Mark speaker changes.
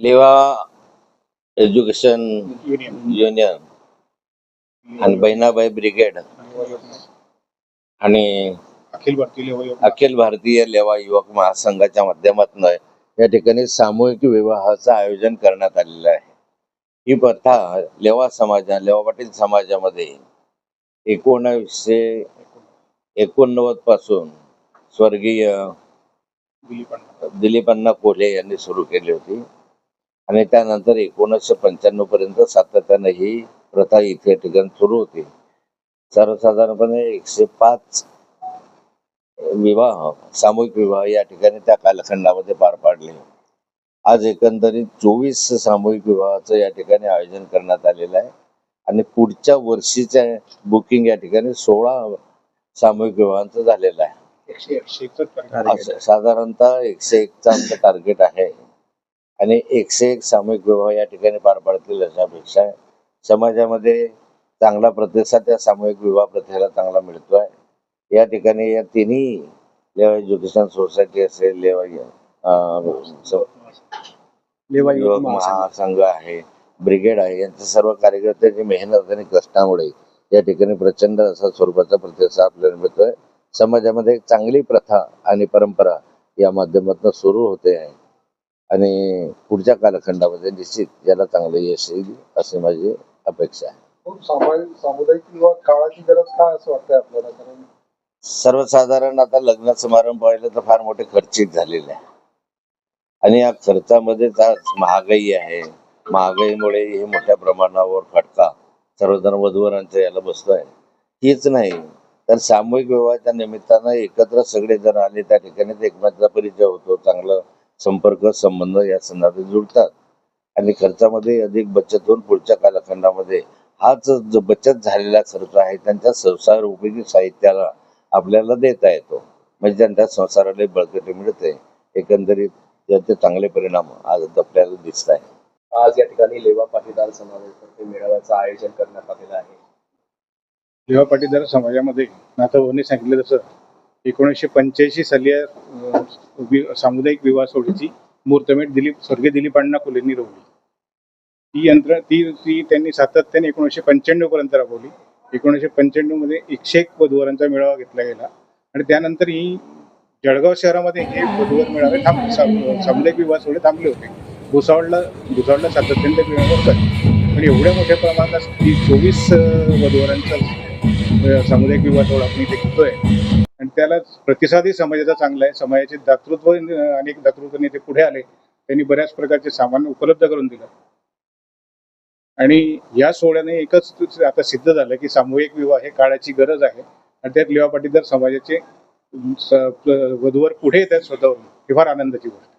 Speaker 1: लेवा education
Speaker 2: union
Speaker 1: आणि Bahinabai brigade आणि
Speaker 2: अखिल भारतीय
Speaker 1: अखिल भारतीय लेवा युवक महासंघाच्या माध्यमातून या ठिकाणी सामूहिक विवाहाचं आयोजन करण्यात आलेलं आहे. ही प्रथा लेवा समाजा लेवा पाटील समाजामध्ये एकोणावीसशे एकोणनव्वदपासून स्वर्गीय
Speaker 2: दिलीप अण्णा.
Speaker 1: दिलीप अण्णा कोल्हे यांनी सुरू केली होती. आणि त्यानंतर एकोणीसशे पंच्याण्णव पर्यंत सातत्यानं ही प्रथा इथे ठिकाणी सुरू होती. सर्वसाधारणपणे एकशे पाच विवाह सामूहिक विवाह या ठिकाणी त्या कालखंडामध्ये पार पाडले. आज एकंदरीत चोवीस सामूहिक विवाहाचं या ठिकाणी आयोजन करण्यात आलेलं आहे. आणि पुढच्या वर्षीच्या बुकिंग या ठिकाणी सोळा सामूहिक विवाहांचं झालेलं आहे. साधारणतः एकशे एकचं आमचं टार्गेट आहे. आणि एकशे एक सामूहिक विवाह या ठिकाणी पार पाडतील अशा अपेक्षा आहे समाजामध्ये चांगला प्रतिसाद या सामूहिक विवाह प्रथेला चांगला मिळतोय. या ठिकाणी या तिन्ही लेवा एज्युकेशन सोसायटी असेल लेवा महासंघ. आहे ब्रिगेड आहे यांच्या सर्व कार्यकर्त्यांची मेहनत आणि कष्टामुळे या ठिकाणी प्रचंड असा स्वरूपाचा प्रतिसाद आपल्याला मिळतोय. समाजामध्ये एक चांगली प्रथा आणि परंपरा या माध्यमातून सुरू होते आहे. आणि पुढच्या कालखंडामध्ये निश्चित याला चांगलं यश येईल अशी माझी अपेक्षा आहे.
Speaker 3: खूप सामाजिक सामुदायिक किंवा काळाची गरज काय असं वाटतंय आपल्याला? कारण
Speaker 1: सर्वसाधारण आता लग्न समारंभ पाहिलं तर फार मोठे खर्चिक झालेले आहे. आणि या खर्चामध्येच आज महागाई आहे. महागाईमुळे हे मोठ्या प्रमाणावर फटका सर्वजण वधूवरांच्या याला बसतोय हीच नाही. तर सामूहिक विवाहाच्या निमित्तानं एकत्र सगळे जण आले त्या ठिकाणी एकमेकांचा परिचय होतो चांगला संपर्क संबंध या संदर्भात जुळतात. आणि खर्चामध्ये अधिक बचत होऊन पुढच्या कालखंडामध्ये हाच जो बचत झालेला खर्च आहे त्यांच्या संसार उपयोगी साहित्याला आपल्याला देता येतो. म्हणजे त्यांच्या संसाराला बळकटी मिळते. एकंदरीत त्याचे चांगले परिणाम आज आपल्याला दिसत आहे
Speaker 4: आज या ठिकाणी लेवा पाटीदार समाजातर्फे मेळाव्याचं आयोजन करण्यात आलेलं आहे.
Speaker 2: लेवा पाटीदार समाजामध्ये नाथभाऊंनी सांगितलं तसं एकोणीसशे पंच्याऐंशी साली सामुदायिक विवाह सोहळ्याची मुहूर्तमेट दिलीप स्वर्गीय दिलीप अण्णा कोल्हेंनी रोवली. ती यंत्र ती ती त्यांनी सातत्याने एकोणीसशे पंच्याण्णव पर्यंत राबवली. एकोणीसशे पंच्याण्णवमध्ये एकशे एक वधूवरांचा मेळावा घेतला गेला. आणि त्यानंतर ही जळगाव शहरामध्ये हे वधूवर मेळावे थांब सामुदायिक विवाह सोहळे थांबले होते. भुसावळला भुसावळला सातत्याने मेळावे होतात. पण एवढ्या मोठ्या प्रमाणात ती चोवीस वधूवरांचा सामुदायिक विवाह सोहळा आपण इथे घेतोय. त्याला प्रतिसादही समाजाचा चांगला आहे. समाजाचे दातृत्व अनेक दातृत्व नेते पुढे आले. त्यांनी बऱ्याच प्रकारचे सामान उपलब्ध करून दिलं. आणि या सोहळ्याने एकच आता सिद्ध झालं की सामूहिक विवाह हे काळाची गरज आहे. आणि त्यात लिवा पाटीदार समाजाचे वधूवर पुढे येत आहेत स्वतःवरून ही फार आनंदाची गोष्ट